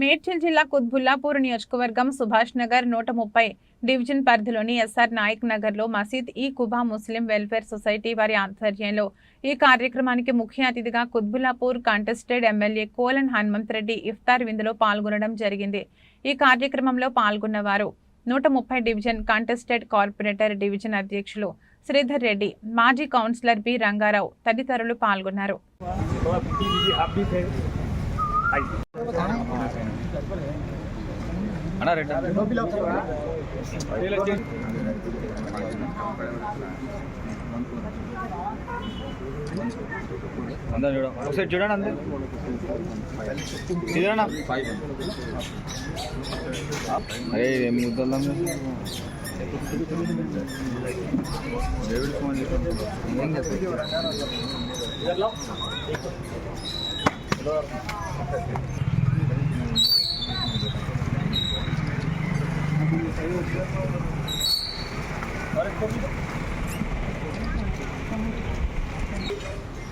మేడ్చల్ జిల్లా కుత్బుల్లాపూర్ నియోజకవర్గం సుభాష్ నగర్ నూట ముప్పై డివిజన్ పరిధిలోని ఎస్ఆర్ నాయక్ నగర్లో మసీద్ ఈ కుబా ముస్లిం వెల్ఫేర్ సొసైటీ వారి ఆధ్వర్యంలో ఈ కార్యక్రమానికి ముఖ్య అతిథిగా కుత్బుల్లాపూర్ కంటెస్టెడ్ ఎమ్మెల్యే కోలన్ హనుమంత్ రెడ్డి ఇఫ్తార్ విందులో పాల్గొనడం జరిగింది. ఈ కార్యక్రమంలో పాల్గొన్నవారు నూట ముప్పై డివిజన్ కంటెస్టెడ్ కార్పొరేటర్ డివిజన్ అధ్యక్షులు శ్రీధర్ రెడ్డి మాజీ కౌన్సిలర్ బి రంగారావు తదితరులు పాల్గొన్నారు. అన్నా రెండు. అందరు చూడ ఒకసారి చూడండి అందరు. చూడనా అరే ఏం ముద్దలు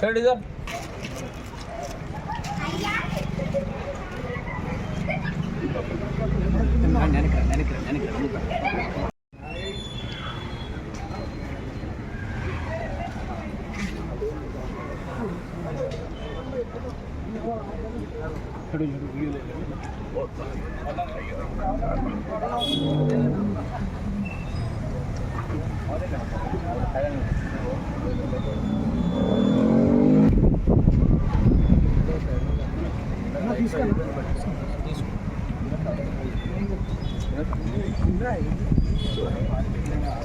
சரிதா நினைக்கிறேன் நினைக்கிறேன் நினைக்கிறேன்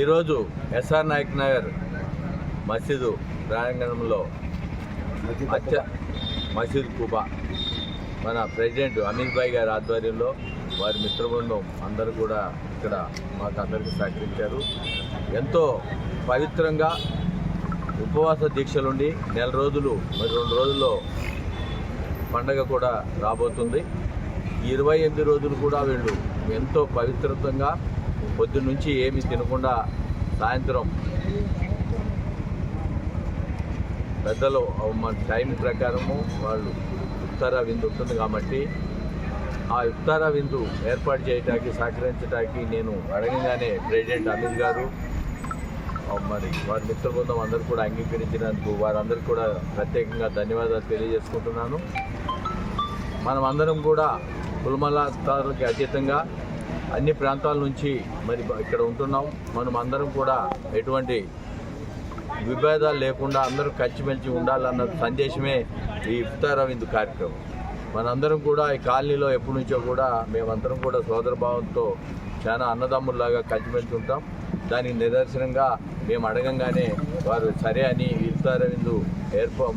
ఈరోజు ఎస్ఆర్ నాయక్ నగర్ మసీదు ప్రాంగణంలో అత్య మసీద్ కుబా మన ప్రెసిడెంట్ అమిత్ భాయ్ గారి ఆధ్వర్యంలో వారి మిత్రబృందం అందరూ కూడా ఇక్కడ మాకు అందరికీ సహకరించారు. ఎంతో పవిత్రంగా ఉపవాస దీక్షలుండి నెల రోజులు మరి రెండు రోజుల్లో పండగ కూడా రాబోతుంది. ఈ ఇరవై ఎనిమిది రోజులు కూడా వీళ్ళు ఎంతో పవిత్రతంగా పొద్దున్న నుంచి ఏమి తినకుండా సాయంత్రం పెద్దలు మన టైం ప్రకారము వాళ్ళు ఉత్తర విందు ఉంటుంది కాబట్టి ఆ ఇఫ్తారా విందు ఏర్పాటు చేయడానికి సహకరించడానికి నేను అడగగానే ప్రెసిడెంట్ అమిత్ గారు మరి వారి మిత్ర బృందం అందరూ కూడా అంగీకరించినందుకు వారందరికీ కూడా ప్రత్యేకంగా ధన్యవాదాలు తెలియజేసుకుంటున్నాను. మనం అందరం కూడా కులమలాలకి అతీతంగా అన్ని ప్రాంతాల నుంచి మరి ఇక్కడ ఉంటున్నాం. మనం అందరం కూడా ఎటువంటి విభేదాలు లేకుండా అందరూ కలిసిమెలిసి ఉండాలన్న సందేశమే ఈ ఇఫ్తార్ విందు కార్యక్రమం. మనందరం కూడా ఈ కాలనీలో ఎప్పటి నుంచో కూడా మేమందరం కూడా సోదరభావంతో చాలా అన్నదమ్ముల్లాగా కలిసిమెలిసి ఉంటాం. దానికి నిదర్శనంగా మేము అడగంగానే వారు సరే అని ఇఫ్తార్ విందు ఏర్పా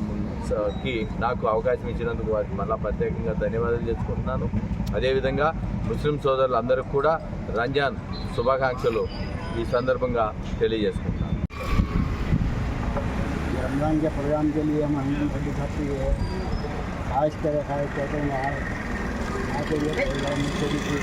కి నాకు అవకాశం ఇచ్చినందుకు వారికి మళ్ళా ప్రత్యేకంగా ధన్యవాదాలు చేసుకుంటున్నాను అదేవిధంగా ముస్లిం సోదరులు అందరికీ కూడా రంజాన్ శుభాకాంక్షలు ఈ సందర్భంగా తెలియజేసుకుంటున్నాను रमज़ान के प्रोग्राम के लिए हम हंडी हड्डी खाती है खास तरह खाए कहते हैं यहाँ आके ये प्रोग्राम में थोड़ी सी